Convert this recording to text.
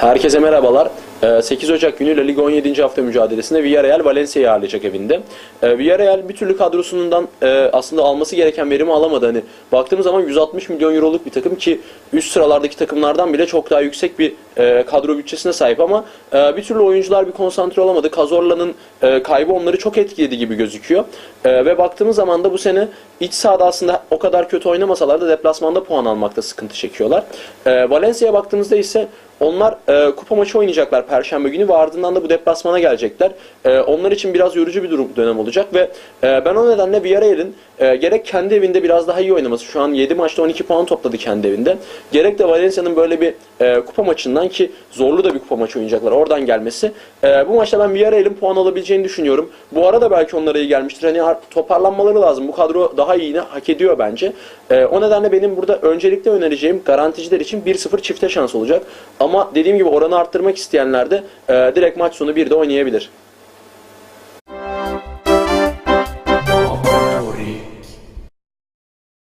Herkese merhabalar. Ee, 8 Ocak günü La Liga 17. hafta mücadelesinde Villarreal Valencia'yı ağırlayacak evinde. Ee, Villarreal bir türlü kadrosundan e, aslında alması gereken verimi alamadı. Hani baktığımız zaman 160 milyon euroluk bir takım ki üst sıralardaki takımlardan bile çok daha yüksek bir e, kadro bütçesine sahip ama e, bir türlü oyuncular bir konsantre olamadı. Cazorla'nın kaybı onları çok etkiledi gibi gözüküyor. Ve baktığımız zaman da bu sene iç sahada aslında o kadar kötü oynamasalar da deplasmanda puan almakta sıkıntı çekiyorlar. Valencia'ya baktığımızda ise onlar e, kupa maçı oynayacaklar Perşembe günü ve ardından da bu deplasmana gelecekler. E, onlar için biraz yorucu bir durum dönem olacak ve e, ben o nedenle Villarreal'in e, gerek kendi evinde biraz daha iyi oynaması, şu an 7 maçta 12 puan topladı kendi evinde. Gerek de Valencia'nın böyle bir e, kupa maçından ki zorlu da bir kupa maçı oynayacaklar oradan gelmesi. E, bu maçta ben Villarreal'in puan alabileceğini düşünüyorum. Bu arada belki onlara iyi gelmiştir. Hani ar- toparlanmaları lazım. Bu kadro daha iyini hak ediyor bence. E, o nedenle benim burada öncelikle önereceğim garanticiler için 1-0 çifte şans olacak. Ama dediğim gibi oranı arttırmak isteyenler de e, direkt maç sonu bir de oynayabilir.